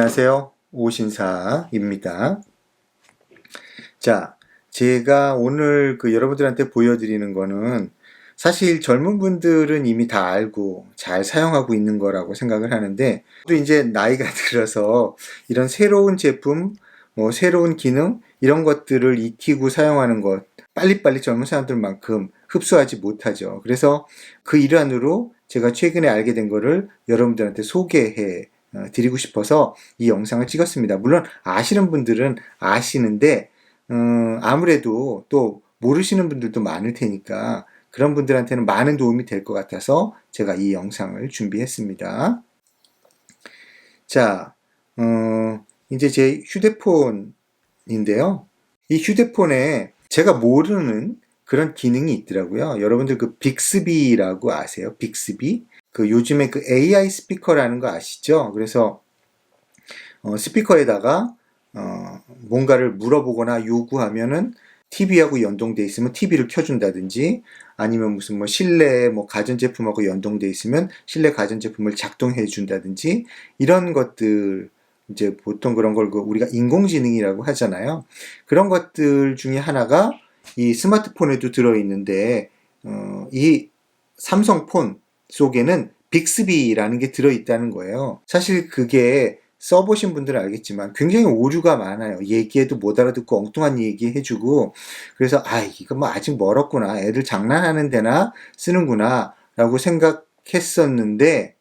안녕하세요. 오신사입니다. 자, 제가 오늘 그 여러분들한테 보여드리는 거는 사실 젊은 분들은 이미 다 알고 잘 사용하고 있는 거라고 생각을 하는데 또 이제 나이가 들어서 이런 새로운 제품, 뭐 새로운 기능 이런 것들을 익히고 사용하는 것 빨리빨리 젊은 사람들만큼 흡수하지 못하죠. 그래서 그 일환으로 제가 최근에 알게 된 거를 여러분들한테 소개해 어, 드리고 싶어서 이 영상을 찍었습니다. 물론 아시는 분들은 아시는데 음, 아무래도 또 모르시는 분들도 많을 테니까 그런 분들한테는 많은 도움이 될 것 같아서 제가 이 영상을 준비했습니다. 자, 어, 이제 제 휴대폰인데요. 이 휴대폰에 제가 모르는 그런 기능이 있더라고요. 여러분들 그 빅스비라고 아세요? 빅스비? 그 요즘에 그 AI 스피커라는 거 아시죠? 그래서 어, 스피커에다가 어, 뭔가를 물어보거나 요구하면은 TV하고 연동돼 있으면 TV를 켜준다든지 아니면 무슨 뭐 실내 뭐 가전제품하고 연동돼 있으면 실내 가전제품을 작동해 준다든지 이런 것들 이제 보통 그런 걸그 우리가 인공지능이라고 하잖아요. 그런 것들 중에 하나가 이 스마트폰에도 들어있는데 어, 이 삼성폰 속에는 빅스비라는 게 들어있다는 거예요. 사실 그게 써보신 분들은 알겠지만 굉장히 오류가 많아요. 얘기해도 못 알아듣고 엉뚱한 얘기 해주고 그래서 아 이거 뭐 아직 멀었구나 애들 장난하는 데나 쓰는구나 라고 생각했었는데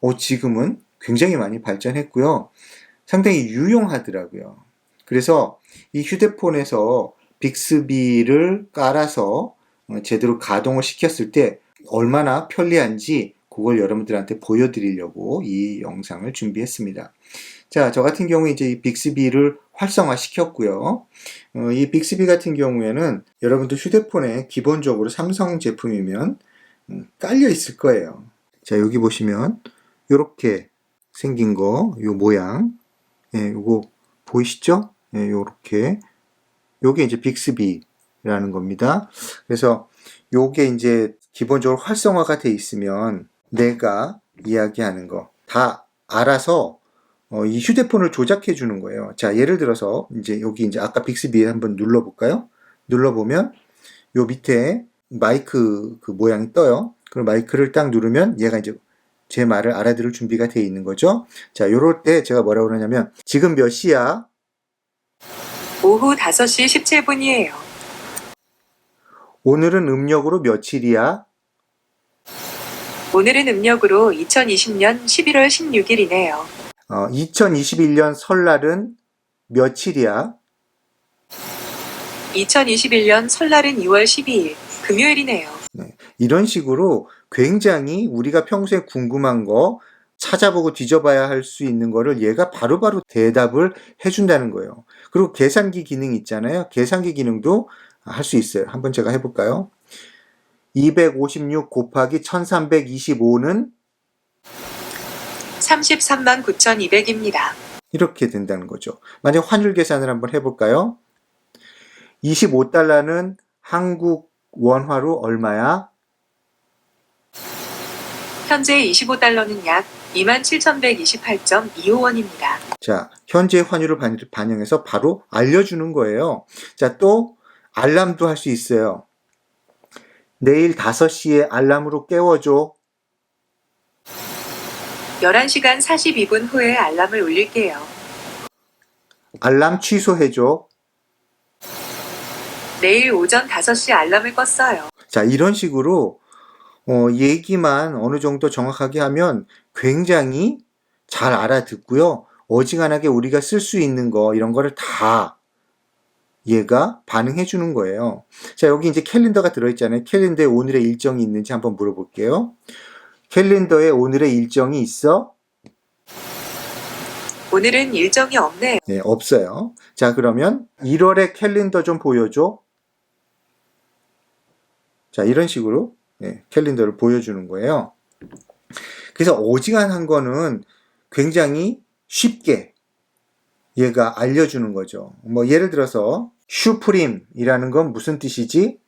어, 지금은 굉장히 많이 발전했고요. 상당히 유용하더라고요. 그래서 이 휴대폰에서 빅스비를 깔아서 어, 제대로 가동을 시켰을 때 얼마나 편리한지 그걸 여러분들한테 보여드리려고 이 영상을 준비했습니다. 자, 저 같은 경우에 이제 이 빅스비를 활성화 시켰고요. 어, 이 빅스비 같은 경우에는 여러분들 휴대폰에 기본적으로 삼성 제품이면 음, 깔려 있을 거예요. 자, 여기 보시면 이렇게 생긴 거, 요 모양, 예, 요거 보이시죠? 예, 요렇게 요게 이제 빅스비라는 겁니다. 그래서 요게 이제 기본적으로 활성화가 돼 있으면 내가 이야기하는 거 다 알아서 어, 이 휴대폰을 조작해 주는 거예요. 자, 예를 들어서 이제 여기 이제 아까 빅스비에 한번 눌러 볼까요? 눌러 보면 요 밑에 마이크 그 모양이 떠요. 그럼 마이크를 딱 누르면 얘가 이제 제 말을 알아들을 준비가 돼 있는 거죠. 자, 요럴 때 제가 뭐라고 그러냐면 지금 몇 시야? 오후 5시 17분이에요. 오늘은 음력으로 며칠이야? 오늘은 음력으로 2020년 11월 16일이네요. 어, 2021년 설날은 며칠이야? 2021년 설날은 2월 12일, 금요일이네요. 네, 이런 식으로 굉장히 우리가 평소에 궁금한 거 찾아보고 뒤져봐야 할 수 있는 거를 얘가 바로바로 대답을 해준다는 거예요. 그리고 계산기 기능 있잖아요. 계산기 기능도 할 수 있어요. 한번 제가 해볼까요? 256 곱하기 1325는 33만 9,200입니다. 이렇게 된다는 거죠. 만약 환율 계산을 한번 해볼까요? 25달러는 한국 원화로 얼마야? 현재 25달러는 약 27,128.25원입니다. 자, 현재 환율을 반- 반영해서 바로 알려주는 거예요. 자, 또 알람도 할 수 있어요. 내일 5시에 알람으로 깨워줘. 11시간 42분 후에 알람을 울릴게요. 알람 취소해줘. 내일 오전 5시 알람을 껐어요. 자, 이런 식으로 어, 얘기만 어느 정도 정확하게 하면 굉장히 잘 알아듣고요. 어지간하게 우리가 쓸 수 있는 거, 이런 거를 다 얘가 반응해 주는 거예요. 자, 여기 이제 캘린더가 들어있잖아요. 캘린더에 오늘의 일정이 있는지 한번 물어볼게요. 캘린더에 오늘의 일정이 있어? 오늘은 일정이 없네요. 네, 없어요. 자, 그러면 1월의 캘린더 좀 보여줘. 자, 이런 식으로 네, 캘린더를 보여주는 거예요. 그래서 어지간한 거는 굉장히 쉽게 얘가 알려주는 거죠. 뭐, 예를 들어서, 슈프림이라는 건 무슨 뜻이지?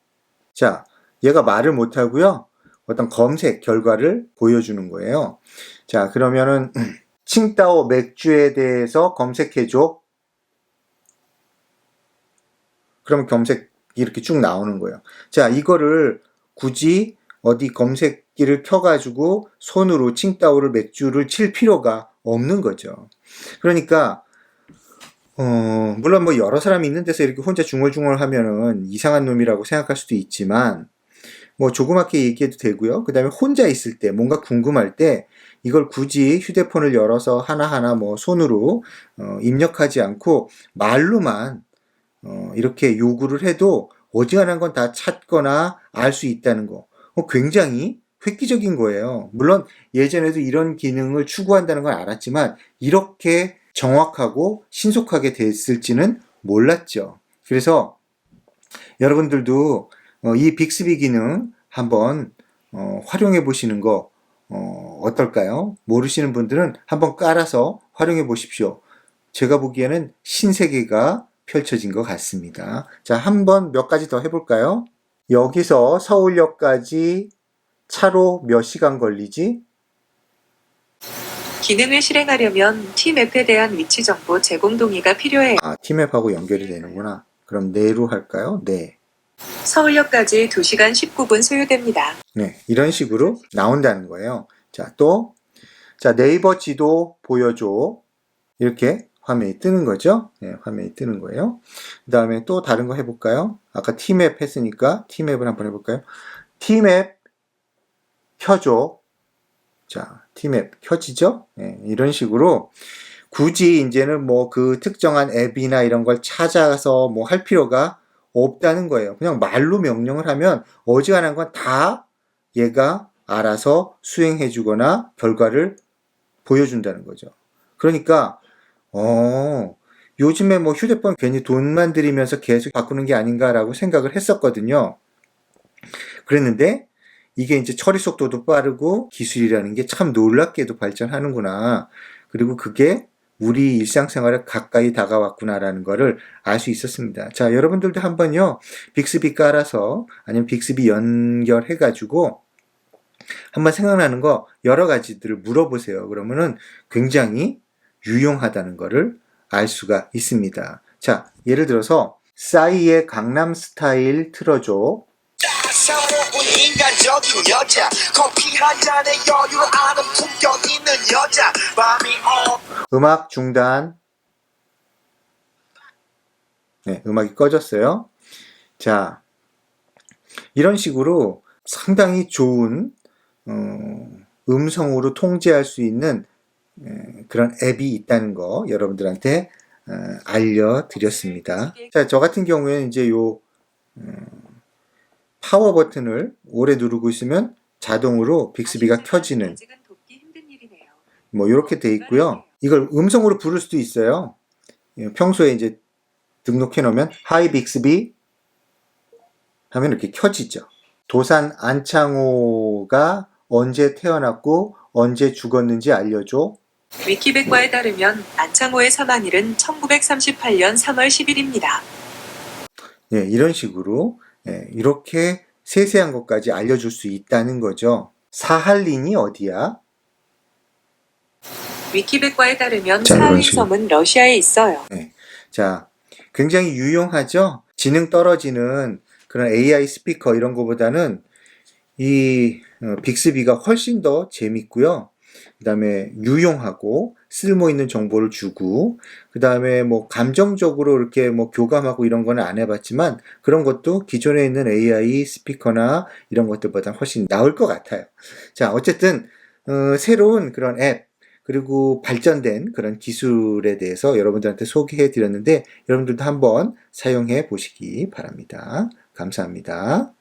자, 얘가 말을 못 하고요. 어떤 검색 결과를 보여주는 거예요. 자, 그러면은, 칭따오 맥주에 대해서 검색해줘. 그러면 검색 이렇게 쭉 나오는 거예요. 자, 이거를 굳이 어디 검색기를 켜가지고 손으로 칭따오를 맥주를 칠 필요가 없는 거죠. 그러니까 어, 물론 뭐 여러 사람이 있는 데서 이렇게 혼자 중얼중얼 하면은 이상한 놈이라고 생각할 수도 있지만 뭐 조그맣게 얘기해도 되고요. 그 다음에 혼자 있을 때 뭔가 궁금할 때 이걸 굳이 휴대폰을 열어서 하나하나 뭐 손으로 어, 입력하지 않고 말로만 어, 이렇게 요구를 해도 어지간한 건 다 찾거나 알 수 있다는 거. 어, 굉장히 획기적인 거예요. 물론 예전에도 이런 기능을 추구한다는 걸 알았지만 이렇게 정확하고 신속하게 됐을지는 몰랐죠. 그래서 여러분들도 어, 이 빅스비 기능 한번 어, 활용해 보시는 거 어, 어떨까요? 모르시는 분들은 한번 깔아서 활용해 보십시오. 제가 보기에는 신세계가 펼쳐진 것 같습니다. 자, 한번 몇 가지 더 해볼까요? 여기서 서울역까지 차로 몇 시간 걸리지? 기능을 실행하려면 T맵에 대한 위치 정보 제공 동의가 필요해요. 아, 티맵하고 연결이 되는구나. 그럼 네로 할까요? 네. 서울역까지 2시간 19분 소요됩니다. 네, 이런 식으로 나온다는 거예요. 자, 또, 자, 네이버 지도 보여줘. 이렇게 화면이 뜨는 거죠. 네, 화면이 뜨는 거예요. 그 다음에 또 다른 거 해볼까요? 아까 T맵 했으니까 T맵을 한번 해볼까요? T맵 켜줘. 자, T맵 켜지죠? 네, 이런 식으로 굳이 이제는 뭐 그 특정한 앱이나 이런 걸 찾아서 뭐 할 필요가 없다는 거예요. 그냥 말로 명령을 하면 어지간한 건 다 얘가 알아서 수행해 주거나 결과를 보여준다는 거죠. 그러니까, 어, 요즘에 뭐 휴대폰 괜히 돈만 들이면서 계속 바꾸는 게 아닌가라고 생각을 했었거든요. 그랬는데, 이게 이제 처리 속도도 빠르고 기술이라는 게 참 놀랍게도 발전하는구나. 그리고 그게 우리 일상생활에 가까이 다가왔구나라는 거를 알 수 있었습니다. 자, 여러분들도 한번요, 빅스비 깔아서 아니면 빅스비 연결해가지고 한번 생각나는 거 여러 가지들을 물어보세요. 그러면은 굉장히 유용하다는 거를 알 수가 있습니다. 자, 예를 들어서 싸이의 강남 스타일 틀어줘. 사모운 인간적인 여자 커피 한 잔에 여유를 아는 품격 있는 여자 밤이 오 음악 중단. 네, 음악이 꺼졌어요. 자, 이런 식으로 상당히 좋은 어, 음성으로 통제할 수 있는 에, 그런 앱이 있다는 거 여러분들한테 어, 알려드렸습니다. 자, 저 같은 경우에는 이제 요 음, 파워 버튼을 오래 누르고 있으면 자동으로 빅스비가 켜지는. 뭐 이렇게 돼 있고요. 이걸 음성으로 부를 수도 있어요. 예, 평소에 이제 등록해 놓으면 하이 빅스비 하면 이렇게 켜지죠. 도산 안창호가 언제 태어났고 언제 죽었는지 알려줘. 위키백과에 따르면 안창호의 사망일은 1938년 3월 10일입니다. 예, 이런 식으로 예, 이렇게 세세한 것까지 알려줄 수 있다는 거죠. 사할린이 어디야? 위키백과에 따르면 자, 이런 사할린 식으로. 섬은 러시아에 있어요. 자, 굉장히 유용하죠? 지능 떨어지는 그런 AI 스피커 이런 거보다는 이 어, 빅스비가 훨씬 더 재밌고요. 그 다음에 유용하고 쓸모 있는 정보를 주고, 그 다음에 뭐 감정적으로 이렇게 뭐 교감하고 이런 거는 안 해봤지만 그런 것도 기존에 있는 AI 스피커나 이런 것들보다 훨씬 나을 것 같아요. 자, 어쨌든, 어, 새로운 그런 앱, 그리고 발전된 그런 기술에 대해서 여러분들한테 소개해 드렸는데 여러분들도 한번 사용해 보시기 바랍니다. 감사합니다.